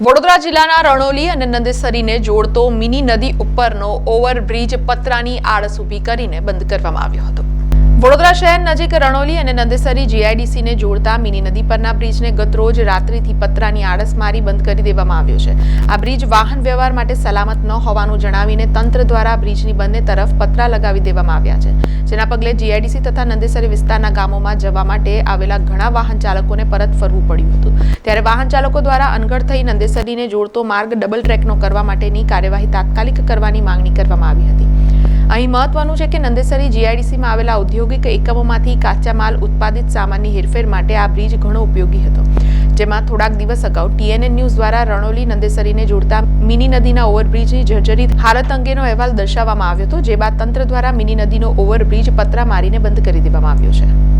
વડોદરા જિલ્લાના રણોલી અને નંદેસરીને જોડતો મિની નદી ઉપરનો ઓવરબ્રિજ પતરાની આડસ ઊભી કરીને બંધ કરવામાં આવ્યો હતો. વડોદરા શહેર નજીક રણોલી અને નંદેસરી જીઆઈડીસીને જોડતા મિની નદી પરના બ્રિજને ગતરોજ રાત્રિથી પતરાની આડસ મારી બંધ કરી દેવામાં આવ્યો છે. આ બ્રિજ વાહન વ્યવહાર માટે સલામત ન હોવાનું જણાવીને તંત્ર દ્વારા બ્રિજની બંને તરફ પતરા લગાવી દેવામાં આવ્યા છે. જેના પગલે જીઆઈડીસી તથા નંદેસરી વિસ્તારના ગામોમાં જવા માટે આવેલા ઘણા વાહન ચાલકોને પરત ફરવું પડ્યું હતું. ત્યારે વાહન ચાલકો દ્વારા અનગઢ થઈ નંદેસરીને જોડતો માર્ગ ડબલ ટ્રેકનો કરવા માટેની કાર્યવાહી તાત્કાલિક કરવાની માંગણી કરવામાં આવી હતી. અહીં મહત્વનું છે કે નંદેસરી જીઆઈડીસીમાં આવેલા ઔદ્યોગિક એકમોમાંથી કાચા માલ ઉત્પાદિત સામાનની હેરફેર માટે આ બ્રિજ ઘણો ઉપયોગી હતો. જેમાં થોડાક દિવસ અગાઉ ટીએનએન ન્યૂઝ દ્વારા રણોલી નંદેસરીને જોડતા મિની નદીના ઓવરબ્રિજની જર્જરિત હાલત અંગેનો અહેવાલ દર્શાવવામાં આવ્યો હતો, જે બાદ તંત્ર દ્વારા મિની નદીનો ઓવરબ્રિજ પતરા મારીને બંધ કરી દેવામાં આવ્યો છે.